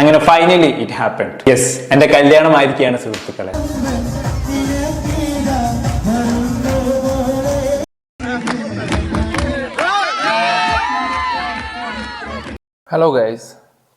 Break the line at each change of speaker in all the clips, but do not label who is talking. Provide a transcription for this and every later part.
അങ്ങനെ finally it happen yes എന്റെ കല്യാണമായിരിക്കുകയാണ് സുഹൃത്തുക്കളെ.
ഹലോ ഗൈസ്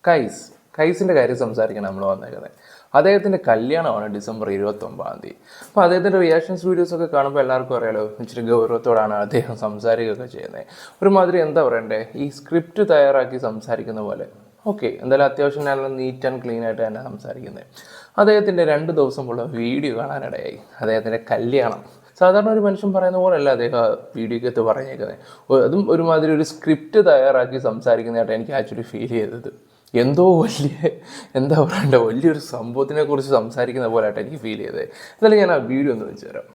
കൈസ് കൈസിന്റെ കാര്യം സംസാരിക്കണം നമ്മൾ വന്നേക്കുന്നത് അദ്ദേഹത്തിന്റെ കല്യാണമാണ് ഡിസംബർ ഇരുപത്തൊമ്പതാം തീയതി. അപ്പോൾ അദ്ദേഹത്തിന്റെ റിയാക്ഷൻസ് വീഡിയോസ് ഒക്കെ കാണുമ്പോൾ എല്ലാവർക്കും അറിയാലോ ഇച്ചിരി ഗൗരവത്തോടാണ് അദ്ദേഹം സംസാരിക്കുകയൊക്കെ ചെയ്യുന്നത് ഒരുമാതിരി എന്താ പറയണ്ടേ? ഈ സ്ക്രിപ്റ്റ് തയ്യാറാക്കി സംസാരിക്കുന്ന പോലെ. ഓക്കെ എന്തായാലും അത്യാവശ്യം നല്ല നീറ്റ് ആൻഡ് ക്ലീൻ ആയിട്ട് തന്നെ സംസാരിക്കുന്നത് അദ്ദേഹത്തിന്റെ രണ്ട് ദിവസമുള്ള വീഡിയോ കാണാനിടയായി. അദ്ദേഹത്തിന്റെ കല്യാണം. സാധാരണ ഒരു മനുഷ്യൻ പറയുന്ന പോലെയല്ല അദ്ദേഹം വീഡിയോ വീഡിയോക്കകത്ത് പറഞ്ഞേക്കുന്നത് അതും ഒരുമാതിരി ഒരു സ്ക്രിപ്റ്റ് തയ്യാറാക്കി സംസാരിക്കുന്നതായിട്ട് എനിക്ക് ആക്ച്വലി ഫീൽ ചെയ്തത്. എന്തോ വലിയ എന്താ പറയണ്ട വലിയൊരു സംഭവത്തിനെ കുറിച്ച് സംസാരിക്കുന്ന പോലെയായിട്ട് എനിക്ക് ഫീൽ ചെയ്തത് എന്നാലും ഞാൻ ആ വീഡിയോ ഒന്ന് വെച്ച് തരാം.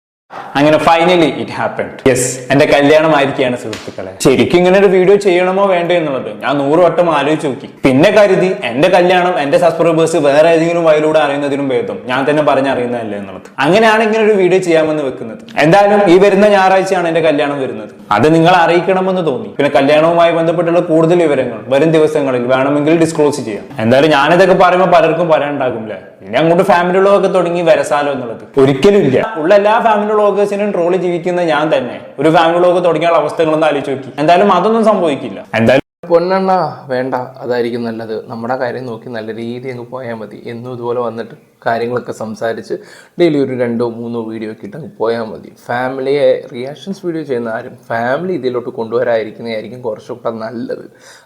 അങ്ങനെ ഫൈനലി ഇറ്റ് ഹാപ്പൻ യെസ് എന്റെ കല്യാണമായിരിക്കുകയാണ് സുഹൃത്തുക്കളെ. ശരിക്കും ഇങ്ങനെ ഒരു വീഡിയോ ചെയ്യണമോ വേണ്ടോ എന്നുള്ളത് ഞാൻ നൂറ് വട്ടം ആലോചിച്ച് നോക്കി. പിന്നെ കരുതി എന്റെ കല്യാണം എന്റെ സബ്സ്ക്രൈബേഴ്സ് വേറെ ഏതെങ്കിലും വയലൂടെ അറിയുന്നതിനും ഭേദം ഞാൻ തന്നെ പറഞ്ഞറിയുന്നതല്ലേ എന്നുള്ളത്. അങ്ങനെയാണ് ഇങ്ങനെ ഒരു വീഡിയോ ചെയ്യാമെന്ന് വെക്കുന്നത്. എന്തായാലും ഈ വരുന്ന ഞായറാഴ്ചയാണ് എന്റെ കല്യാണം വരുന്നത്. അത് നിങ്ങൾ അറിയിക്കണമെന്ന് തോന്നി. പിന്നെ കല്യാണവുമായി ബന്ധപ്പെട്ടുള്ള കൂടുതൽ വിവരങ്ങൾ വരും ദിവസങ്ങളിൽ വേണമെങ്കിൽ ഡിസ്ക്ലോസ് ചെയ്യാം. എന്തായാലും ഞാനിതൊക്കെ പറയുമ്പോൾ പലർക്കും പറയാനുണ്ടാകും ഇനി അങ്ങോട്ട് ഫാമിലി വ്ളോഗൊക്കെ തുടങ്ങി വരസാലോ എന്നുള്ളത്. ഒരിക്കലും ഇല്ല. ഉള്ള എല്ലാ ഫാമിലി വ്ളോഗേഴ്സിനും ട്രോളി ജീവിക്കുന്ന ഞാൻ തന്നെ. ഒരു ഫാമിലി വ്ളോഗ് തുടങ്ങിയുള്ള അവസ്ഥകളൊന്നും ആലോചിച്ച് നോക്കി. എന്തായാലും അതൊന്നും സംഭവിക്കില്ല. എന്തായാലും
പൊന്നെണ്ണ വേണ്ട. അതായിരിക്കും നല്ലത്. നമ്മുടെ കാര്യം നോക്കി നല്ല രീതി അങ്ങ് പോയാൽ മതി. എന്നും ഇതുപോലെ വന്നിട്ട്. കാര്യങ്ങളൊക്കെ സംസാരിച്ച് ഡെയിലി ഒരു രണ്ടോ മൂന്നോ വീഡിയോ ഒക്കെ ഇട്ട് പോയാൽ മതി. ഫാമിലിയെ റിയാക്ഷൻസ് വീഡിയോ ചെയ്യുന്ന ആരും ഫാമിലി ഇതിലോട്ട് കൊണ്ടുവരാതിരിക്കുന്നതായിരിക്കും കുറച്ചുകൂടെ നല്ലത്.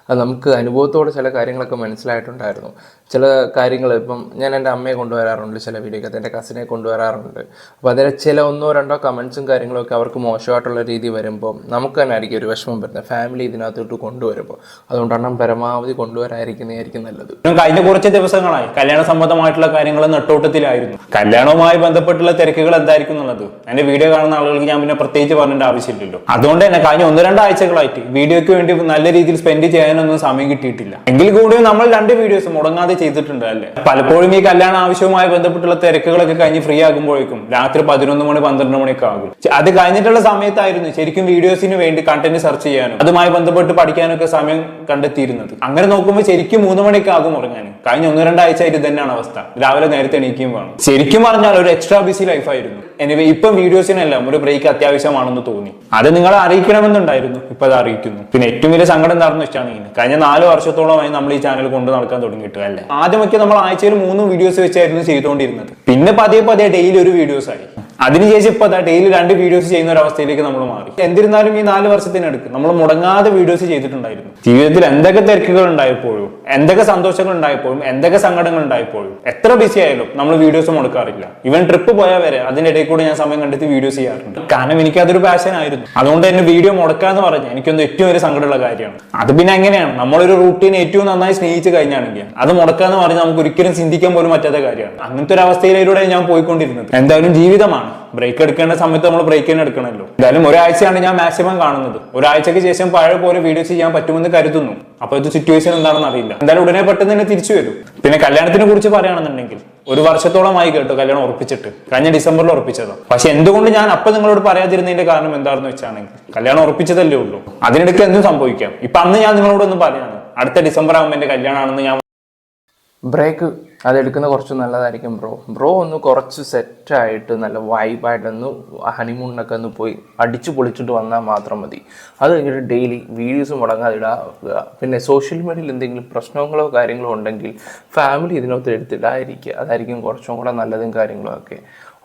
അത് നമുക്ക് അനുഭവത്തോടെ ചില കാര്യങ്ങളൊക്കെ മനസ്സിലായിട്ടുണ്ടായിരുന്നു. ചില കാര്യങ്ങൾ ഇപ്പം ഞാൻ എന്റെ അമ്മയെ കൊണ്ടുവരാറുണ്ട് ചില വീഡിയോക്കകത്ത് എന്റെ കസിനെ കൊണ്ടുവരാറുണ്ട്. അപ്പോൾ അതിലെ ചില ഒന്നോ രണ്ടോ കമൻസും കാര്യങ്ങളൊക്കെ അവർക്ക് മോശമായിട്ടുള്ള രീതി വരുമ്പോൾ നമുക്ക് തന്നെ ആയിരിക്കും ഒരു വിഷമം വരുന്നത്. ഫാമിലി ഇതിനകത്തോട്ട് കൊണ്ടുവരുമ്പോൾ. അതുകൊണ്ടാണ് പരമാവധി കൊണ്ടുവരാതിരിക്കുന്നതായിരിക്കും നല്ലത്.
കഴിഞ്ഞ കുറച്ച് ദിവസങ്ങളായി. കല്യാണ സംബന്ധമായിട്ടുള്ള കാര്യങ്ങൾ നെട്ടോട്ടത്തിലായിരുന്നു. കല്യാണവുമായി ബന്ധപ്പെട്ടുള്ള തിരക്കുകൾ എന്തായിരിക്കും എന്നുള്ളത്? എന്റെ വീഡിയോ കാണുന്ന ആളുകൾക്ക് ഞാൻ പിന്നെ പ്രത്യേകിച്ച് പറഞ്ഞിട്ട് ആവശ്യമില്ലല്ലോ. അതുകൊണ്ട് തന്നെ കഴിഞ്ഞ ഒന്ന് രണ്ട് ആഴ്ചകളായിട്ട് വീഡിയോയ്ക്ക് വേണ്ടി നല്ല രീതിയിൽ സ്പെൻഡ് ചെയ്യാനൊന്നും സമയം കിട്ടിയിട്ടില്ല. എങ്കിൽ കൂടിയും നമ്മൾ രണ്ട് വീഡിയോസ് മുടങ്ങാതെ ചെയ്തിട്ടുണ്ട് അല്ലേ? പലപ്പോഴും ഈ കല്യാണ ആവശ്യവുമായി ബന്ധപ്പെട്ടുള്ള തിരക്കുകളൊക്കെ കഴിഞ്ഞ് ഫ്രീ ആകുമ്പോഴേക്കും രാത്രി പതിനൊന്ന് മണി പന്ത്രണ്ട് മണിയൊക്കെ ആകും. അത് കഴിഞ്ഞിട്ടുള്ള സമയത്തായിരുന്നു ശരിക്കും വീഡിയോസിന് വേണ്ടി കണ്ടന്റ് സെർച്ച് ചെയ്യാനും അതുമായി ബന്ധപ്പെട്ട് പഠിക്കാനൊക്കെ സമയം കണ്ടെത്തിയിരുന്നത്. അങ്ങനെ നോക്കുമ്പോൾ ശരിക്കും മൂന്ന് മണിയൊക്കെ ആകും ഉറങ്ങാൻ കഴിഞ്ഞ ഒന്ന് രണ്ടാഴ്ച ആയിട്ട് തന്നെയാണ് അവസ്ഥ. രാവിലെ നേരത്തെ എണീക്കുകയും വേണം. ശരിക്കും പറഞ്ഞാൽ ഒരു എക്സ്ട്രാ ബിസി ലൈഫായിരുന്നു എനിവേ ഇപ്പം വീഡിയോസിനെല്ലാം ഒരു ബ്രേക്ക് അത്യാവശ്യമാണെന്ന് തോന്നി. അത് നിങ്ങളെ അറിയിക്കണമെന്നുണ്ടായിരുന്നു. ഇപ്പൊ അത് അറിയിക്കുന്നു. പിന്നെ ഏറ്റവും വലിയ സങ്കടം എന്താണെന്ന് ഇങ്ങനെ കഴിഞ്ഞ നാല് വർഷത്തോളമായി നമ്മൾ ഈ ചാനൽ കൊണ്ട് നടക്കാൻ തുടങ്ങിയിട്ട് അല്ലേ? ആദ്യമൊക്കെ നമ്മൾ ആഴ്ചയിൽ മൂന്ന് വീഡിയോസ് വെച്ചായിരുന്നു ചെയ്തുകൊണ്ടിരുന്നത്. പിന്നെ പതിയെ പതിയെ ഡെയിലി ഒരു വീഡിയോസ് ആയി. അതിനുശേഷം ഇപ്പൊ ഡെയിലി രണ്ട് വീഡിയോസ് ചെയ്യുന്ന ഒരു അവസ്ഥയിലേക്ക് നമ്മൾ മാറി. എന്നിരുന്നാലും ഈ നാല് വർഷത്തിനടുക്ക് നമ്മൾ മുടങ്ങാതെ വീഡിയോസ് ചെയ്തിട്ടുണ്ടായിരുന്നു. ജീവിതത്തിൽ എന്തൊക്കെ തിരക്കുകൾ ഉണ്ടായപ്പോഴും എന്തൊക്കെ സന്തോഷങ്ങൾ ഉണ്ടായപ്പോഴും എന്തൊക്കെ സങ്കടങ്ങൾ ഉണ്ടായപ്പോഴും എത്ര ബിസി ആയാലും നമ്മൾ വീഡിയോസ് മുടക്കാറില്ല ഇവൻ ട്രിപ്പ് പോയാൽ വരെ അതിന്റെ ഇടയിൽ കൂടെ ഞാൻ സമയം കണ്ടെത്തി വീഡിയോസ് ചെയ്യാറുണ്ട്. കാരണം എനിക്ക് അതൊരു പാഷൻ ആയിരുന്നു. അതുകൊണ്ട് തന്നെ വീഡിയോ മുടക്കാന്ന് പറഞ്ഞാൽ എനിക്കൊന്ന് ഏറ്റവും ഒരു സങ്കടമുള്ള കാര്യമാണ്. അത് പിന്നെ എങ്ങനെയാണ്? നമ്മളൊരു റൂട്ടീൻ ഏറ്റവും നന്നായി സ്നേഹിച്ച് കഴിഞ്ഞാണെങ്കിൽ അത് മുടക്കാന്ന് പറഞ്ഞാൽ നമുക്ക് ഒരിക്കലും ചിന്തിക്കാൻ പോലും പറ്റാത്ത കാര്യമാണ്. അങ്ങനത്തെ ഒരു അവസ്ഥയിലൂടെ ഞാൻ പോയിക്കൊണ്ടിരുന്നത്. എന്തായാലും ജീവിതമാണ്. ബ്രേക്ക് എടുക്കേണ്ട സമയത്ത് നമ്മൾ ബ്രേക്ക് തന്നെ എടുക്കണമല്ലോ. എന്തായാലും ഒരാഴ്ചയാണ് ഞാൻ മാക്സിമം കാണുന്നത്. ഒരാഴ്ചയ്ക്ക് ശേഷം പഴയ പോലെ വീഡിയോ ചെയ്യാൻ പറ്റുമെന്ന് കരുതുന്നു. അപ്പൊ ഇത് സിറ്റുവേഷൻ എന്താണെന്ന് അറിയില്ല. എന്തായാലും ഉടനെ പെട്ടെന്ന് തന്നെ തിരിച്ചു വരും. പിന്നെ കല്യാണത്തിനെ കുറിച്ച് പറയുകയാണെന്നുണ്ടെങ്കിൽ ഒരു വർഷത്തോളമായി കേട്ടോ കല്യാണം ഉറപ്പിച്ചിട്ട്. കഴിഞ്ഞ ഡിസംബറിൽ ഉറപ്പിച്ചതാണ് പക്ഷെ എന്തുകൊണ്ട് ഞാൻ അപ്പൊ നിങ്ങളോട് പറയാതിരുന്നതിന്റെ കാരണം എന്താണെന്ന് വെച്ചാണെങ്കിൽ കല്യാണം ഉറപ്പിച്ചതല്ലേ ഉള്ളൂ. അതിനിടയ്ക്ക് എന്തും സംഭവിക്കാം. ഇപ്പൊ അന്ന് ഞാൻ നിങ്ങളോടൊന്നും പറയാണ്. അടുത്ത ഡിസംബർ ആകുമ്പോൾ എന്റെ കല്യാണമാണെന്ന് ഞാൻ
ബ്രേക്ക് അതെടുക്കുന്ന കുറച്ച് നല്ലതായിരിക്കും ബ്രോ ബ്രോ ഒന്ന് കുറച്ച് സെറ്റായിട്ട് നല്ല വൈബായിട്ടൊന്ന് ഹണിമൂണിനൊക്കെ ഒന്ന് പോയി അടിച്ചു പൊളിച്ചിട്ട് വന്നാൽ മാത്രം മതി. അത് കഴിഞ്ഞിട്ട് ഡെയിലി വീഡിയോസ് മുടങ്ങാതെ ഇടുക. പിന്നെ സോഷ്യൽ മീഡിയയിൽ എന്തെങ്കിലും പ്രശ്നങ്ങളോ കാര്യങ്ങളോ ഉണ്ടെങ്കിൽ ഫാമിലി ഇതിനകത്ത് എടുത്തിടാതിരിക്കുക. അതായിരിക്കും കുറച്ചും കൂടെ നല്ലതും കാര്യങ്ങളും ഒക്കെ.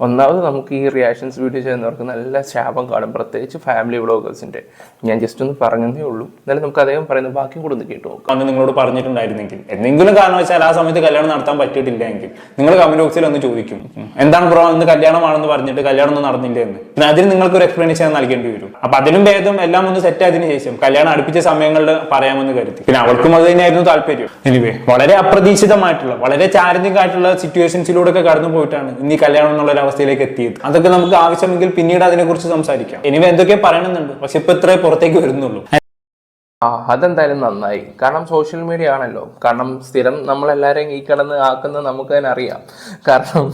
ഒന്നാമത് നമുക്ക് ഈ റിയാക്ഷൻസ് വീഡിയോ ചെയ്യുന്നവർക്ക് നല്ല ശാപം കാണും. പ്രത്യേകിച്ച് ഫാമിലി വ്ളോഗേഴ്സിന്റെ ഞാൻ ജസ്റ്റ് ഒന്ന് പറഞ്ഞതേ ഉള്ളൂ. എന്നാലും നമുക്ക് അദ്ദേഹം പറയുന്ന ബാക്കി കൂടെ ഒന്ന് കേട്ടു നോക്കാം.
അന്ന് നിങ്ങളോട് പറഞ്ഞിട്ടുണ്ടായിരുന്നെങ്കിൽ എന്തെങ്കിലും കാരണവശാൽ ആ സമയത്ത് കല്യാണം നടത്താൻ പറ്റിയിട്ടില്ല എങ്കിൽ നിങ്ങൾ കമന്റ് ബോക്സിൽ ഒന്ന് ചോദിക്കും. എന്താണ് ബ്രോ ഇന്ന് കല്യാണമാണെന്ന് പറഞ്ഞിട്ട് കല്യാണം ഒന്നും നടന്നില്ല എന്ന്. പിന്നെ അതിന് നിങ്ങൾക്ക് ഒരു എക്സ്പ്ലനേഷൻ നൽകേണ്ടി വരും. അപ്പൊ അതിനും ഭേദം എല്ലാം ഒന്ന് സെറ്റ് ആയതിനു ശേഷം കല്യാണം അടുപ്പിച്ച സമയങ്ങളിൽ പറയാമെന്ന് കരുതി. പിന്നെ അവൾക്കും അത് തന്നെയായിരുന്നു താല്പര്യം. എനിവേ വളരെ അപ്രതീക്ഷിതമായിട്ടുള്ള വളരെ ചാലഞ്ചിങ് ആയിട്ടുള്ള സിറ്റുവേഷൻസിലൂടെ ഒക്കെ കടന്നു പോയിട്ടാണ് ഇന്ന് ഈ കല്യാണം എന്നുള്ള അവസ്ഥയിലേക്ക് എത്തിയത്. അതൊക്കെ നമുക്ക് ആവശ്യമെങ്കിൽ പിന്നീട് അതിനെക്കുറിച്ച് സംസാരിക്കാം. ഇനി എന്തൊക്കെ പറയണമെന്നുണ്ട്? പക്ഷെ ഇപ്പൊ ഇത്രേ പുറത്തേക്ക് വരുന്നുള്ളൂ.
ആ അതെന്തായാലും നന്നായി. കാരണം സോഷ്യൽ മീഡിയ ആണല്ലോ. കാരണം സ്ഥിരം നമ്മളെല്ലാവരെയും ഈ കിടന്ന് ആക്കുന്നത് നമുക്ക് തന്നെ അറിയാം. കാരണം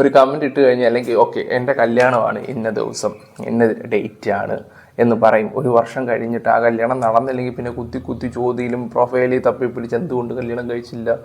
ഒരു കമന്റ് ഇട്ട് കഴിഞ്ഞാൽ അല്ലെങ്കിൽ ഓക്കെ എന്റെ കല്യാണമാണ് ഇന്ന ദിവസം. ഇന്ന ഡേറ്റ് ആണ് എന്ന് പറയും. ഒരു വർഷം കഴിഞ്ഞിട്ട് ആ കല്യാണം നടന്നില്ലെങ്കിൽ പിന്നെ കുത്തി കുത്തി ചോദ്യയിലും പ്രൊഫൈലിൽ തപ്പിപ്പിടിച്ച് എന്തുകൊണ്ട് കല്യാണം കഴിച്ചില്ല?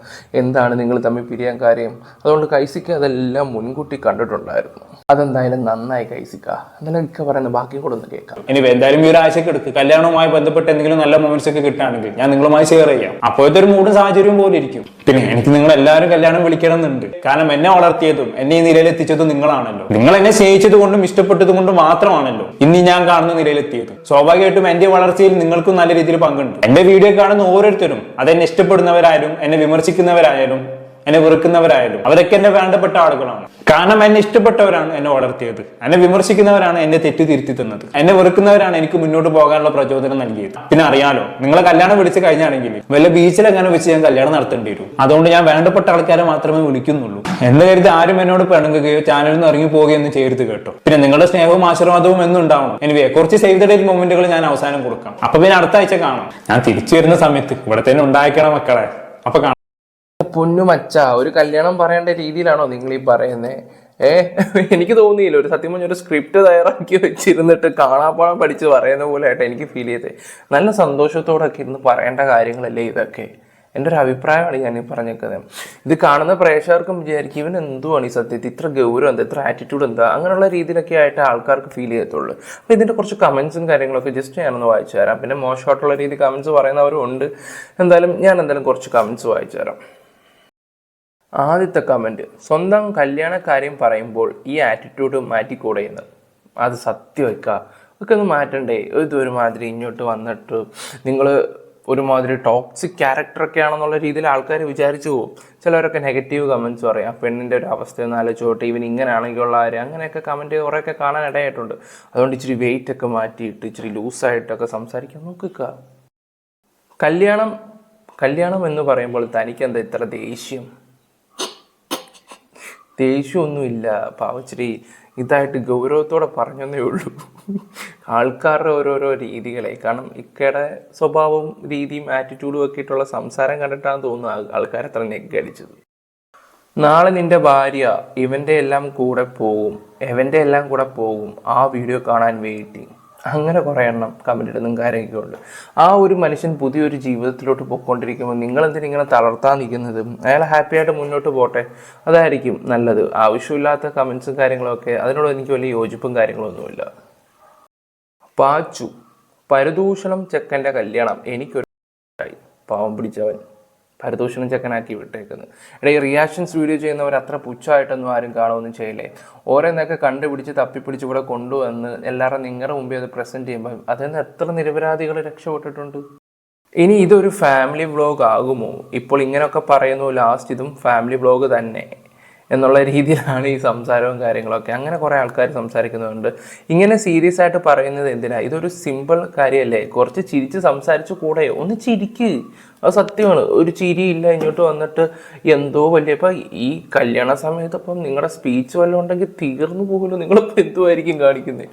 എന്താണ് നിങ്ങൾ തമ്മിൽ പിരിയാൻ കാര്യം? അതുകൊണ്ട് കൈസിക്ക അതെല്ലാം മുൻകൂട്ടി കണ്ടിട്ടുണ്ടായിരുന്നു. അതെന്തായാലും നന്നായി കൈസിക്ക. എന്നാലും ഇക്ക പറയുന്ന ബാക്കി കൂടെ ഒന്ന് കേൾക്കാം.
ഇനി എന്തായാലും ഈ ഒരു ആഴ്ചയ്ക്ക് എടുക്ക്. കല്യാണവുമായി ബന്ധപ്പെട്ട് എന്തെങ്കിലും നല്ല മൊമെന്റ്സ് ഒക്കെ കിട്ടുകയാണെങ്കിൽ ഞാൻ നിങ്ങളുമായി ഷെയർ ചെയ്യാം. അപ്പോഴത്തെ ഒരു മൂടും സാഹചര്യവും പോലെ ഇരിക്കും. പിന്നെ എനിക്ക് നിങ്ങൾ എല്ലാവരും കല്യാണം വിളിക്കണം എന്നുണ്ട് കാരണം എന്നെ വളർത്തിയതും എന്നെ ഈ നിലയിൽ എത്തിച്ചതും നിങ്ങളാണല്ലോ. നിങ്ങൾ എന്നെ സ്നേഹിച്ചത് കൊണ്ടും ഇഷ്ടപ്പെട്ടത് കൊണ്ടും മാത്രമാണല്ലോ ഇനി ഞാൻ കാണുന്ന നിലയിലെത്തിയത് സ്വാഭാവികമായിട്ടും എന്റെ വളർച്ചയിൽ നിങ്ങൾക്കും നല്ല രീതിയിൽ പങ്കുണ്ട്. എന്റെ വീഡിയോ കാണുന്ന ഓരോരുത്തരും അതെന്നെ ഇഷ്ടപ്പെടുന്നവരായാലും എന്നെ വിമർശിക്കുന്നവരായാലും എന്നെ വെറുക്കുന്നവരായാലും അവരൊക്കെ എന്നെ വേണ്ടപ്പെട്ട ആളുകളാണ്. കാരണം എന്നെ ഇഷ്ടപ്പെട്ടവരാണ് എന്നെ വളർത്തിയത്. എന്നെ വിമർശിക്കുന്നവരാണ് എന്നെ തെറ്റു തിരുത്തി തന്നത്. എന്നെ വെറുക്കുന്നവരാണ് എനിക്ക് മുന്നോട്ട് പോകാനുള്ള പ്രചോദനം നൽകിയത്. പിന്നെ അറിയാലോ നിങ്ങളെ കല്യാണം വിളിച്ച് കഴിഞ്ഞാണെങ്കിൽ വല്ല ബീച്ചിൽ അങ്ങനെ വെച്ച് ഞാൻ കല്യാണം നടത്തേണ്ടി വരും? അതുകൊണ്ട് ഞാൻ വേണ്ടപ്പെട്ട ആൾക്കാരെ മാത്രമേ വിളിക്കുന്നുള്ളൂ. എന്ന് കരുതി ആരും എന്നോട് പിണങ്ങുകയോ ചാനലിൽ നിന്ന് ഇറങ്ങി പോവുകയോ എന്ന് ചെയ്യരുത് കേട്ടോ. പിന്നെ നിങ്ങളുടെ സ്നേഹവും ആശീർവാദവും എന്നും ഉണ്ടാവണം. എനിവേ കുറച്ച് സേവ് ദ ഡേറ്റ് മൊമെന്റുകൾ ഞാൻ അവസാനം കൊടുക്കാം. അപ്പൊ പിന്നെ അടുത്ത ആഴ്ച കാണാം. ഞാൻ തിരിച്ചു വരുന്ന സമയത്ത് ഇവിടെ തന്നെ ഉണ്ടായിക്കണം മക്കളെ. അപ്പൊ കാണാം.
പൊന്നു മച്ച ഒരു കല്യാണം പറയേണ്ട രീതിയിലാണോ നിങ്ങൾ ഈ പറയുന്നത് ഏ എനിക്ക് തോന്നിയില്ല. ഒരു സത്യം പറഞ്ഞ ഒരു സ്ക്രിപ്റ്റ് തയ്യാറാക്കി വെച്ചിരുന്നിട്ട് കാണാപ്പാടം പഠിച്ച് പറയുന്ന പോലെ ആയിട്ട് എനിക്ക് ഫീൽ ചെയ്തത് നല്ല സന്തോഷത്തോടൊക്കെ ഇരുന്ന് പറയേണ്ട കാര്യങ്ങളല്ലേ ഇതൊക്കെ? എന്റെ ഒരു അഭിപ്രായമാണ് ഞാൻ ഈ പറഞ്ഞേക്കുന്നത്. ഇത് കാണുന്ന പ്രേക്ഷകർക്കും വിചാരിക്കും ഇവൻ എന്തുവാണ് ഈ സത്യത്തിൽ? ഇത്ര ഗൗരവം എന്താ? ഇത്ര ആറ്റിറ്റ്യൂഡ് എന്താ? അങ്ങനെയുള്ള രീതിയിലൊക്കെ ആയിട്ട് ആൾക്കാർക്ക് ഫീൽ ചെയ്യത്തുള്ളൂ. അപ്പോൾ ഇതിന്റെ കുറച്ച് കമൻസും കാര്യങ്ങളൊക്കെ ജസ്റ്റ് ഞാനൊന്ന് വായിച്ചു തരാം. പിന്നെ മോശമായിട്ടുള്ള രീതി കമൻസ് പറയുന്നവരും ഉണ്ട്. എന്തായാലും ഞാൻ എന്തായാലും കുറച്ച് കമൻസ് വായിച്ചു തരാം. ആദ്യത്തെ കമന്റ് സ്വന്തം കല്യാണക്കാര്യം പറയുമ്പോൾ ഈ ആറ്റിറ്റ്യൂഡ് മാറ്റിക്കൂടെ എന്ന് അത് സത്യം വയ്ക്കുക ഒക്കെ ഒന്ന് മാറ്റണ്ടേ? ഇത് ഒരുമാതിരി ഇങ്ങോട്ട് വന്നിട്ട് നിങ്ങൾ ഒരുമാതിരി ടോക്സിക് ക്യാരക്ടറൊക്കെ ആണെന്നുള്ള രീതിയിൽ ആൾക്കാർ വിചാരിച്ചു പോകും ചിലവരൊക്കെ നെഗറ്റീവ് കമന്റ്സ് പറയും. പെണ്ണിന്റെ ഒരു അവസ്ഥ ഒന്ന് ആലോചിച്ചോട്ടെ. ഇവൻ ഇങ്ങനെയാണെങ്കിലുള്ള ആര്? അങ്ങനെയൊക്കെ കമന്റ് കുറേയൊക്കെ കാണാൻ ഇടയായിട്ടുണ്ട്. അതുകൊണ്ട് ഇച്ചിരി വെയിറ്റ് ഒക്കെ മാറ്റിയിട്ട് ഇച്ചിരി ലൂസായിട്ടൊക്കെ സംസാരിക്കാൻ നോക്കുക കല്യാണം കല്യാണം എന്ന് പറയുമ്പോൾ തനിക്കെന്താ ഇത്ര ദേഷ്യം? ദേഷ്യമൊന്നുമില്ല. പാവച്ചിരി ഇതായിട്ട് ഗൗരവത്തോടെ പറഞ്ഞതേ ഉള്ളൂ. ആൾക്കാരുടെ ഓരോരോ രീതികളെ. കാരണം ഇക്കയുടെ സ്വഭാവവും രീതിയും ആറ്റിറ്റ്യൂഡും ഒക്കെ ആയിട്ടുള്ള സംസാരം കണ്ടിട്ടാണ് തോന്നുന്നത് ആൾക്കാർ അത്ര നെഗടിച്ചത്. നാളെ നിന്റെ ഭാര്യ ഇവന്റെ എല്ലാം കൂടെ പോകും. എവന്റെ എല്ലാം കൂടെ പോകും? ആ വീഡിയോ കാണാൻ വെയിറ്റിംഗ് അങ്ങനെ കുറേ എണ്ണം കമന്റ് ഇടുന്നതും കാര്യമൊക്കെ ഉണ്ട്. ആ ഒരു മനുഷ്യൻ പുതിയൊരു ജീവിതത്തിലോട്ട് പോയിക്കൊണ്ടിരിക്കുമ്പോൾ നിങ്ങളെന്തിനും ഇങ്ങനെ തളർത്താൻ നിൽക്കുന്നത് അയാൾ ഹാപ്പി ആയിട്ട് മുന്നോട്ട് പോട്ടെ അതായിരിക്കും നല്ലത്. ആവശ്യമില്ലാത്ത കമൻസും കാര്യങ്ങളൊക്കെ അതിനോട് എനിക്ക് വലിയ യോജിപ്പും കാര്യങ്ങളൊന്നുമില്ല. പാച്ചു പരദൂഷണം ചെക്കന്റെ കല്യാണം എനിക്കൊരു പാവം പിടിച്ചവൻ. പരദൂഷണം ചെക്കനാക്കി വിട്ടേക്കുന്നത്. എടാ ഈ റിയാക്ഷൻസ് വീഡിയോ ചെയ്യുന്നവർ അത്ര പുച്ഛമായിട്ടൊന്നും ആരും കാണുമൊന്നും ചെയ്യില്ലേ? ഓരോന്നൊക്കെ കണ്ടുപിടിച്ച് തപ്പിപ്പിടിച്ച് ഇവിടെ കൊണ്ടുവന്ന് എല്ലാവരും നിങ്ങളുടെ മുമ്പേ അത് പ്രസന്റ് ചെയ്യുമ്പോൾ അതിൽ നിന്ന് എത്ര നിരപരാധികൾ രക്ഷപ്പെട്ടിട്ടുണ്ട്? ഇനി ഇതൊരു ഫാമിലി വ്ളോഗ് ആകുമോ? ഇപ്പോൾ ഇങ്ങനെയൊക്കെ പറയുന്നു ലാസ്റ്റ് ഇതും ഫാമിലി വ്ളോഗ് തന്നെ എന്നുള്ള രീതിയിലാണ് ഈ സംസാരവും കാര്യങ്ങളൊക്കെ. അങ്ങനെ കുറേ ആൾക്കാർ സംസാരിക്കുന്നുണ്ട് ഇങ്ങനെ സീരിയസ് ആയിട്ട് പറയുന്നത് എന്തിനാ? ഇതൊരു സിമ്പിൾ കാര്യമല്ലേ കുറച്ച് ചിരിച്ച് സംസാരിച്ചു കൂടെ. ഒന്ന് ചിരിക്ക്. അത് സത്യമാണ്. ഒരു ചിരിയില്ല ഇങ്ങോട്ട് വന്നിട്ട് എന്തോ വലിയ ഇപ്പം ഈ കല്യാണ സമയത്ത് ഇപ്പം നിങ്ങളുടെ സ്പീച്ച് വല്ലതും ഉണ്ടെങ്കിൽ തീർന്നു പോകുമല്ലോ നിങ്ങളിപ്പോൾ എന്തുമായിരിക്കും കാണിക്കുന്നത്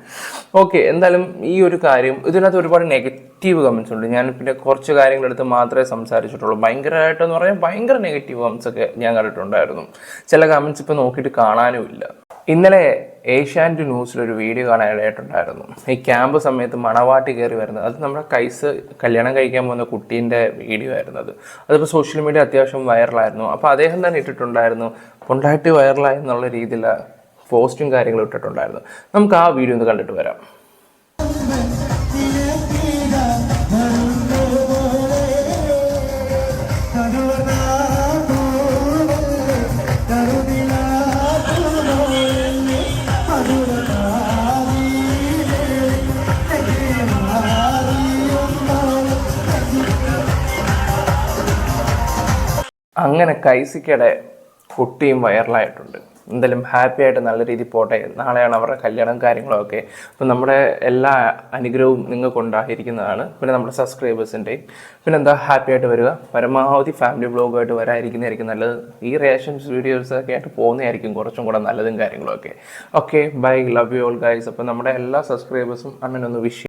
ഓക്കെ എന്തായാലും ഈ ഒരു കാര്യം ഇതിനകത്ത് ഒരുപാട് നെഗറ്റീവ് കമൻസ് ഉണ്ട്. ഞാൻ പിന്നെ കുറച്ച് കാര്യങ്ങളെടുത്ത് മാത്രമേ സംസാരിച്ചിട്ടുള്ളൂ. ഭയങ്കരമായിട്ടെന്ന് പറഞ്ഞാൽ ഭയങ്കര നെഗറ്റീവ് കമൻസ് ഒക്കെ ഞാൻ കണ്ടിട്ടുണ്ടായിരുന്നു. ചില കമൻസ് ഇപ്പോൾ നോക്കിയിട്ട് കാണാനും ഇല്ല ഇന്നലെ ഏഷ്യാനെറ്റ് ന്യൂസിൽ ഒരു വീഡിയോ കാണാനായിട്ടുണ്ടായിരുന്നു ഈ ക്യാമ്പ് സമയത്ത് മണവാട്ടി കയറി വരുന്നത്. അത് നമ്മുടെ കൈസ് കല്യാണം കഴിക്കാൻ പോകുന്ന കുട്ടീന്റെ വീഡിയോ ആയിരുന്നു അത്. അതിപ്പോൾ സോഷ്യൽ മീഡിയ അത്യാവശ്യം വൈറലായിരുന്നു. അപ്പോൾ അദ്ദേഹം തന്നെ ഇട്ടിട്ടുണ്ടായിരുന്നു പൊണ്ടായിട്ട് വൈറലായി എന്നുള്ള രീതിയിൽ പോസ്റ്റും കാര്യങ്ങളും ഇട്ടിട്ടുണ്ടായിരുന്നു. നമുക്ക് ആ വീഡിയോ ഒന്ന് കണ്ടിട്ട് വരാം. അങ്ങനെ കൈസിക്കയുടെ കുട്ടിയും വൈറലായിട്ടുണ്ട്. എന്തായാലും ഹാപ്പി ആയിട്ട് നല്ല രീതിയിൽ പോട്ടെ. നാളെയാണ് അവരുടെ കല്യാണം കാര്യങ്ങളൊക്കെ. അപ്പം നമ്മുടെ എല്ലാ അനുഗ്രഹവും നിങ്ങൾക്ക് ഉണ്ടായിരിക്കുന്നതാണ് പിന്നെ നമ്മുടെ സബ്സ്ക്രൈബേഴ്സിന്റെയും പിന്നെ എന്താ ഹാപ്പി ആയിട്ട് വരിക. പരമാവധി ഫാമിലി വ്ളോഗായിട്ട് വരാതിരിക്കുന്നതായിരിക്കും നല്ലത്. ഈ റിയാക്ഷൻസ് വീഡിയോസ് ഒക്കെ ആയിട്ട് പോകുന്നതായിരിക്കും കുറച്ചും കൂടെ നല്ലതും കാര്യങ്ങളൊക്കെ. Okay bye love you all guys അപ്പം നമ്മുടെ എല്ലാ സബ്സ്ക്രൈബേഴ്സും അണ്ണനൊന്ന് വിഷ്